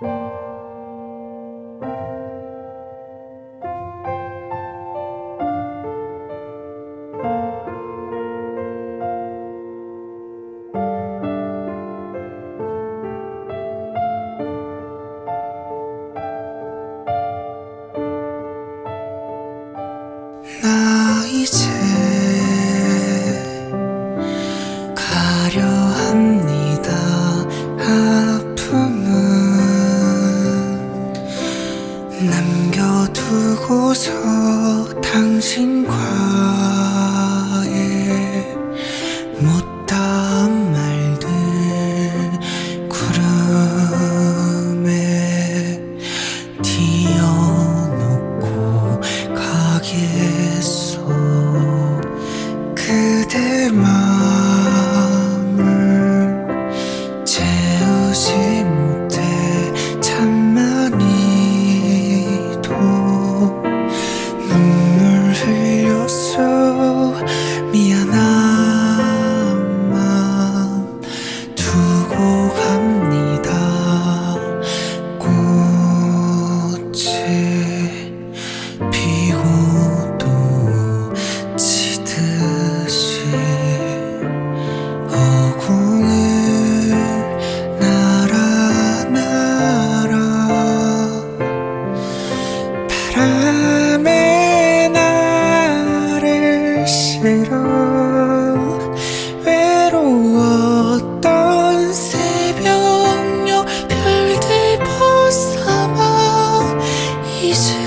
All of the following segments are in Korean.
나 이제 당신과의 못다한 말들 구름에 띄어놓고 가겠 바람에 나를 실어 외로웠던 새벽녘 별들 벗삼아 이제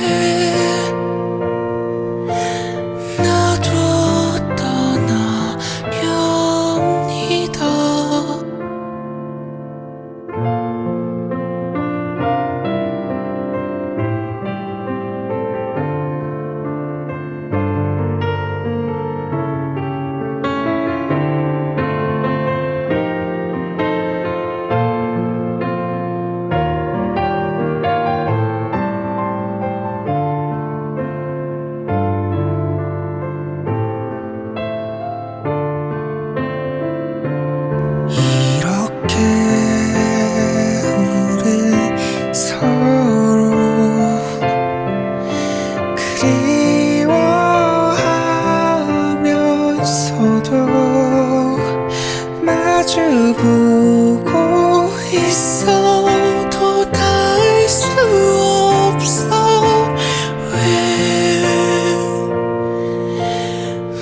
그리워하면서도 마주보고 있어도 닿을 수 없어 왜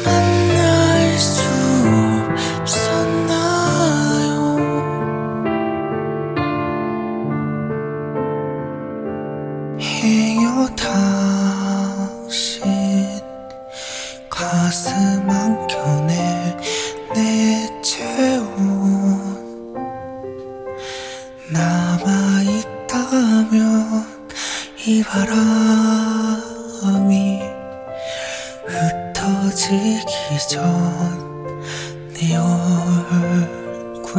만날 수 없었나요? 당신 가슴 안겨내 내채운 남아있다면 이 바람이 흩어지기 전내 얼굴